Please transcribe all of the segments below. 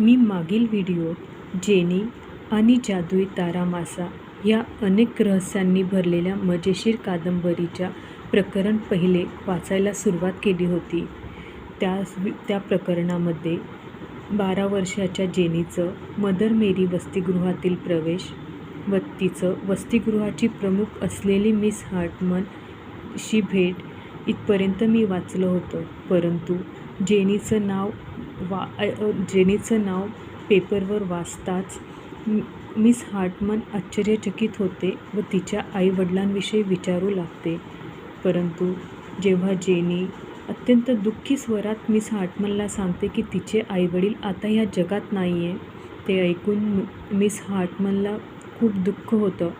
मी मागील व्हिडिओत जेनी आणि जादुई तारामासा या अनेक रहस्यांनी भरलेल्या मजेशीर कादंबरीच्या प्रकरण पहिले वाचायला सुरुवात केली होती. त्या त्या प्रकरणामध्ये बारा वर्षाच्या जेनीचं मदर मेरी वसतिगृहातील प्रवेश व तिचं वसतिगृहाची प्रमुख असलेली मिस हार्टमन शी भेट इथपर्यंत मी वाचलं होतं. परंतु जेनीचं नाव वा जेनीचं नाव पेपरवर वाचताच मिस हार्टमन आश्चर्यचकित होते व तिच्या आईवडिलांविषयी विचारू लागते. परंतु जेव्हा जेनी अत्यंत दुःखी स्वरात मिस हार्टमनला सांगते की तिचे आईवडील आता ह्या जगात नाही आहे ते ऐकून मिस हार्टमनला खूप दुःख होतं.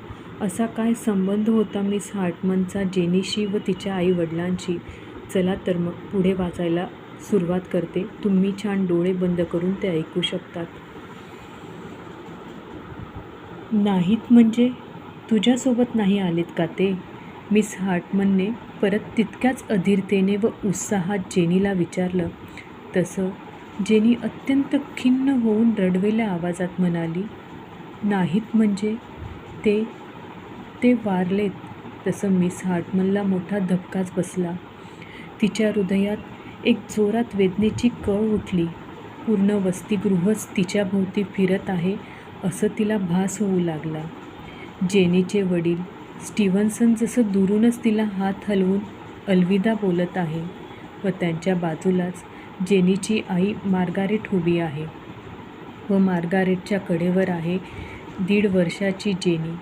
असा काय संबंध होता मिस हार्टमनचा जेनीशी व तिच्या आईवडिलांशी? चला तर मग पुढे वाचायला सुरुवात करते. तुम्ही छान डोळे बंद करून ते ऐकू शकतात. नाहीत म्हणजे तुझ्यासोबत नाही आलेत का ते? मिस हार्टमनने परत तितक्याच अधीरतेने व उत्साहात जेनीला विचारलं. तसं जेनी अत्यंत खिन्न होऊन रडवेल्या आवाजात म्हणाली नाहीत म्हणजे ते ते वारलेत. तसं मिस हार्टमनला मोठा धक्काच बसला. तिच्या हृदयात एक जोरात वेदनेची कळ उठली. पूर्ण वसतिगृहच तिच्या भोवती फिरत आहे असं तिला भास होऊ लागला. जेनीचे वडील स्टीव्हन्सन जसं दुरूनच तिला हात हलवून अलविदा बोलत आहे व त्यांच्या बाजूलाच जेनीची आई मार्गारेट उभी आहे व मार्गारेटच्या कडेवर आहे दीड वर्षाची जेनी.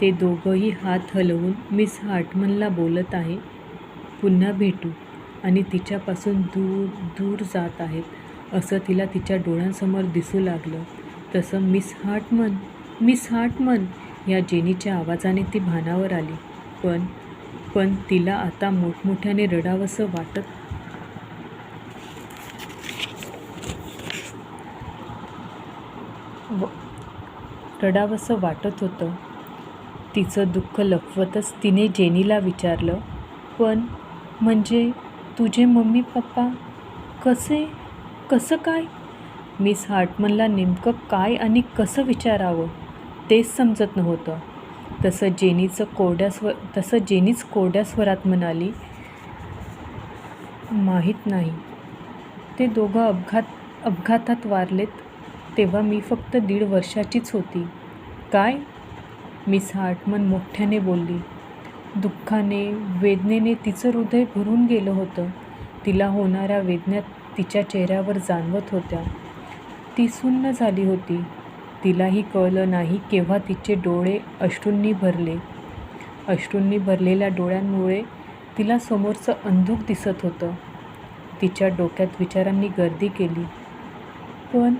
ते दोघंही हात हलवून मिस हार्टमनला बोलत आहे पुन्हा भेटू. आणि तिच्यापासून दूर दूर जात आहेत. असं तिला तिच्या डोळ्यांसमोर दिसू लागलं. तसं मिस हार्टमन मिस हार्टमन या जेनीच्या आवाजाने ती भानावर आली. पण पण तिला आता मोठमोठ्याने रडावंसं वाटत व रडावंसं वाटत होतं. तिचं दुःख लपवतच तिने जेनीला विचारलं. पण म्हणजे तुझे मम्मी पप्पा कसे कसं काय? मिस हार्टमनला नेमकं काय आणि कसं विचारावं तेच समजत नव्हतं. तसं जेनीचं कोरड्या स्व तसं जेनीच कोरड्या स्वरात म्हणाली माहीत नाही. ते दोघं अपघात अपघातात वारलेत तेव्हा मी फक्त दीड वर्षाचीच होती. काय? मिस हार्टमन मोठ्याने बोलली दुःखाने वेदनेने तिचं हृदय भरून गेलं होतं. तिला होणाऱ्या वेदना तिच्या चेहऱ्यावर जाणवत होत्या. ती सुन्न झाली होती. तिलाही कळलं नाही केव्हा तिचे डोळे अश्रूंनी भरले. अश्रूंनी भरलेल्या डोळ्यांमुळे तिला समोरचं अंधुक दिसत होतं. तिच्या डोक्यात विचारांनी गर्दी केली. पण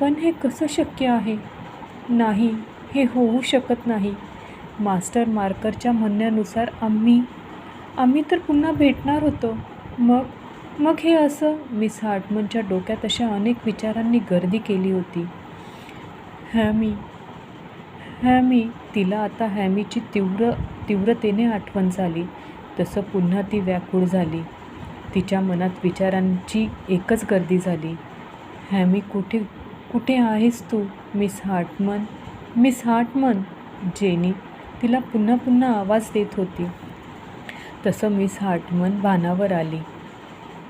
पण हे कसं शक्य आहे? नाही हे होऊ शकत नाही. मास्टर मार्करच्या म्हणण्यानुसार आम्ही आम्ही तर पुन्हा भेटणार होतो. मग मग हे असं? मिस हार्टमनच्या डोक्यात अशा अनेक विचारांनी गर्दी केली होती. हॅमी हॅमी तिला आता हॅमीची तीव्र तीव्रतेने आठवण झाली. तसं पुन्हा ती व्याकुळ झाली. तिच्या मनात विचारांची एकच गर्दी झाली. हॅमी कुठे कुठे आहेस तू Miss Hartman? Miss Hartman Jenny तिला पुन्हा पुन्हा आवाज देत होती. तसं मिस हार्टमन भानावर आली.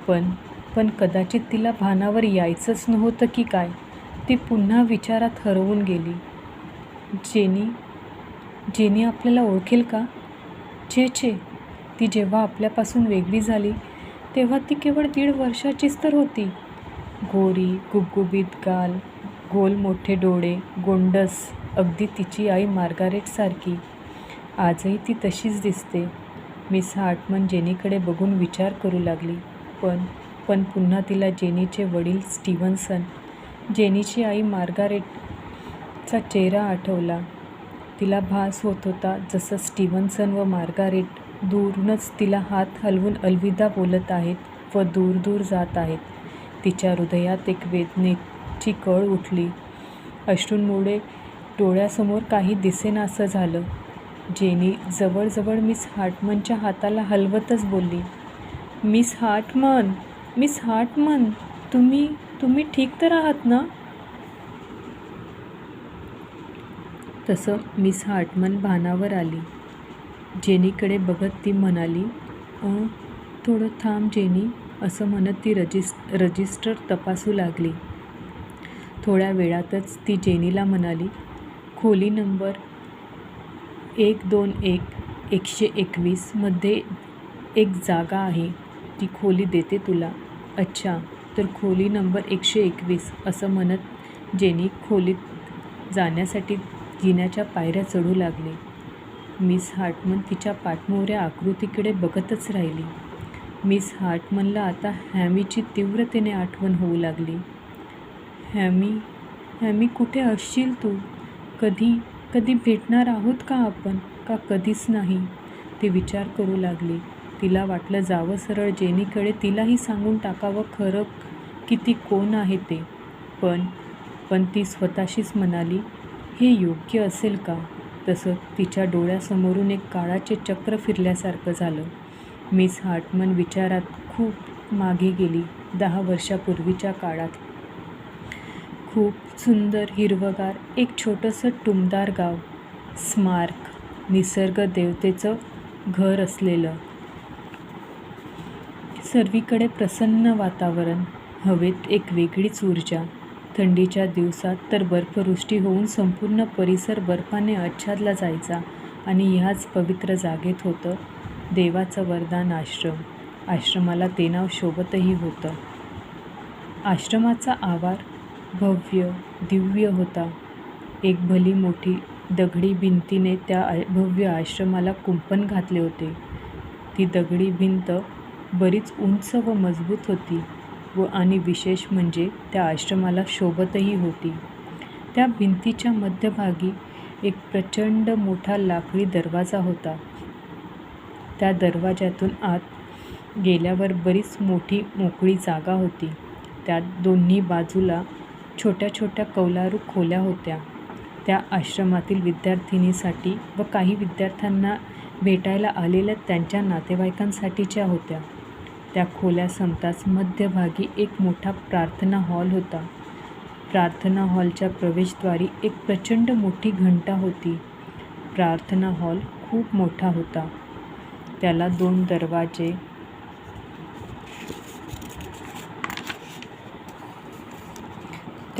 पण पण कदाचित तिला भानावर यायचंच नव्हतं की काय ती पुन्हा विचारात हरवून गेली. जेनी जेनी आपल्याला ओळखेल का? छे छे. ती जेव्हा आपल्यापासून वेगळी झाली तेव्हा ती केवळ दीड वर्षाचीच तर होती. गोरी गुबगुबीत गाल गोल मोठे डोळे गोंडस अगदी तिची आई मार्गारेटसारखी. आजही ती तशीच दिसते. मिस हार्टमन जेनीकडे बघून विचार करू लागली. पण पण पुन्हा तिला जेनीचे वडील स्टीव्हन्सन जेनीची आई मार्गारेटचा चेहरा आठवला. तिला भास होत होता जसं स्टीव्हन्सन व मार्गारेट दूरूनच तिला हात हलवून अलविदा बोलत आहेत व दूर दूर जात आहेत. तिच्या हृदयात एक वेदनेची कळ उठली. अश्रूंमुळे डोळ्यासमोर काही दिसेनासं झालं. जेनी जवळजवळ मिस हार्टमनच्या हाताला हलवतच बोलली मिस हार्टमन मिस हार्टमन तुम्ही तुम्ही ठीक तर आहात ना? तसं मिस हार्टमन भानावर आली. जेनीकडे बघत ती म्हणाली थोडं थांब जेनी असं म्हणत ती रजिस् रजिस्टर तपासू लागली. थोड्या वेळातच ती जेनीला म्हणाली खोली नंबर एक दोन एक एकशे एकवीसमध्ये एक जागा आहे. ती खोली देते तुला. अच्छा तर खोली नंबर एकशे एकवीस असं म्हणत जेनी खोलीत जाण्यासाठी जिन्याच्या पायऱ्या चढू लागली. मिस हार्टमन तिच्या पाठमोऱ्या आकृतीकडे बघतच राहिली. मिस हार्टमनला आता हॅमीची तीव्रतेने आठवण होऊ लागली. हॅमी हॅमी कुठे असशील तू? कधी कधी भेटणार आहोत का आपण? का कधीच नाही? ती विचार करू लागली. तिला वाटलं जावं सरळ जेनीकडे तिलाही सांगून टाकावं खरं किती कोण आहे ते. पण पण ती स्वतःशीच म्हणाली हे योग्य असेल का? तसं तिच्या डोळ्यासमोरून एक काळाचे चक्र फिरल्यासारखं झालं. मिस हार्टमन विचारात खूप मागे गेली. दहा वर्षापूर्वीच्या काळात खूप सुंदर हिरवगार एक छोटंसं टुमदार गाव. स्मार्क निसर्ग देवतेचं घर असलेलं. सर्वीकडे प्रसन्न वातावरण हवेत एक वेगळीच ऊर्जा. थंडीच्या दिवसात तर बर्फवृष्टी होऊन संपूर्ण परिसर बर्फाने आच्छादला जायचा आणि ह्याच पवित्र जागेत होतं देवाचं वरदान आश्रम. आश्रमाला ते नाव शोभतही होतं. आश्रमाचा आवार भव्य दिव्य होता. एक भली मोठी दगडी भिंतीने त्या भव्य आश्रमाला कुंपण घातले होते. ती दगडी भिंत बरीच उंच व मजबूत होती व आणि विशेष म्हणजे त्या आश्रमाला शोभतही होती. त्या भिंतीच्या मध्यभागी एक प्रचंड मोठा लाकडी दरवाजा होता. त्या दरवाज्यातून आत गेल्यावर बरीच मोठी मोकळी जागा होती. त्यात दोन्ही बाजूला छोट्या छोट्या कौलारू खोल्या होत्या. त्या आश्रमातील विद्यार्थिनीसाठी व काही विद्यार्थ्यांना भेटायला आलेल्या त्यांच्या नातेवाईकांसाठीच्या होत्या. त्या खोल्या संपताच मध्यभागी एक मोठा प्रार्थना हॉल होता. प्रार्थना हॉलच्या प्रवेशद्वारी एक प्रचंड मोठी घंटा होती. प्रार्थना हॉल खूप मोठा होता. त्याला दोन दरवाजे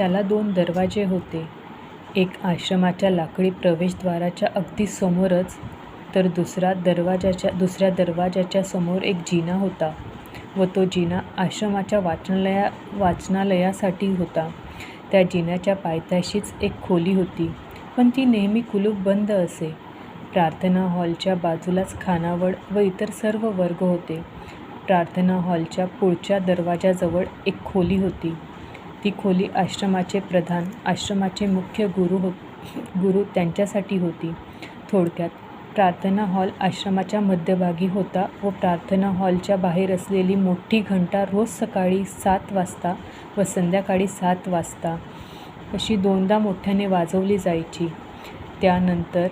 त्याला दोन दरवाजे होते. एक आश्रमाच्या लाकडी प्रवेशद्वाराच्या अगदी समोरच तर दुसरा दरवाजाच्या दुसऱ्या दरवाजाच्या समोर एक जिना होता व तो जिना आश्रमाच्या वाचनालया वाचनालयासाठी होता. त्या जिन्याच्या पायथ्याशीच एक खोली होती पण ती नेहमी कुलूप बंद असे. प्रार्थना हॉलच्या बाजूलाच खानावळ व इतर सर्व वर्ग होते. प्रार्थना हॉलच्या पुढच्या दरवाजाजवळ एक खोली होती. ती खोली आश्रमाचे प्रधान आश्रमाचे मुख्य गुरु हो गुरु त्यांच्यासाठी होती. थोडक्यात प्रार्थना हॉल आश्रमाच्या मध्यभागी होता व प्रार्थना हॉलच्या बाहेर असलेली मोठी घंटा रोज सकाळी सात वाजता व संध्याकाळी सात वाजता अशी दोनदा मोठ्याने वाजवली जायची. त्यानंतर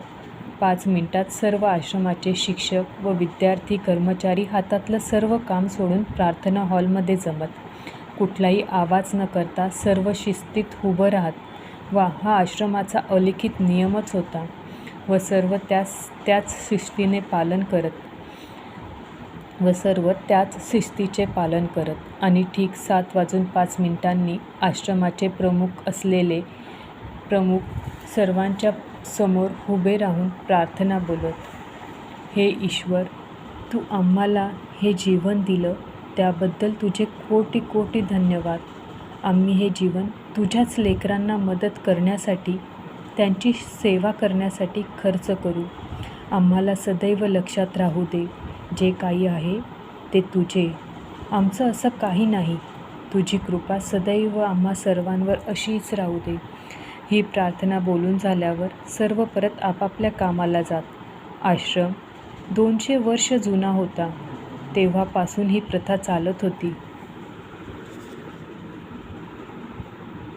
पाच मिनिटात सर्व आश्रमाचे शिक्षक व विद्यार्थी कर्मचारी हातातलं सर्व काम सोडून प्रार्थना हॉलमध्ये जमत. कुठलाही आवाज न करता सर्व शिस्तीत उभं राहत. वा हा आश्रमाचा अलिखित नियमच होता व सर्व त्याच त्याच शिस्तीने पालन करत. व सर्व त्याच शिस्तीचे पालन करत. आणि ठीक सात वाजून पाच मिनिटांनी आश्रमाचे प्रमुख असलेले प्रमुख सर्वांच्या समोर उभे राहून प्रार्थना बोलत हे ईश्वर तू आम्हाला हे जीवन दिलं त्याबद्दल तुझे कोटी कोटी धन्यवाद. आम्ही हे जीवन तुझ्याच लेकरांना मदत करण्यासाठी त्यांची सेवा करण्यासाठी खर्च करू. आम्हाला सदैव लक्षात राहू दे. जे काही आहे ते तुझे. आमचं असं काही नाही. तुझी कृपा सदैव आम्हा सर्वांवर अशीच राहू दे. ही प्रार्थना बोलून झाल्यावर सर्व परत आपापल्या कामाला जात. आश्रम. दोनशे वर्ष जुना होता. तेव्हापासून ही प्रथा चालत होती.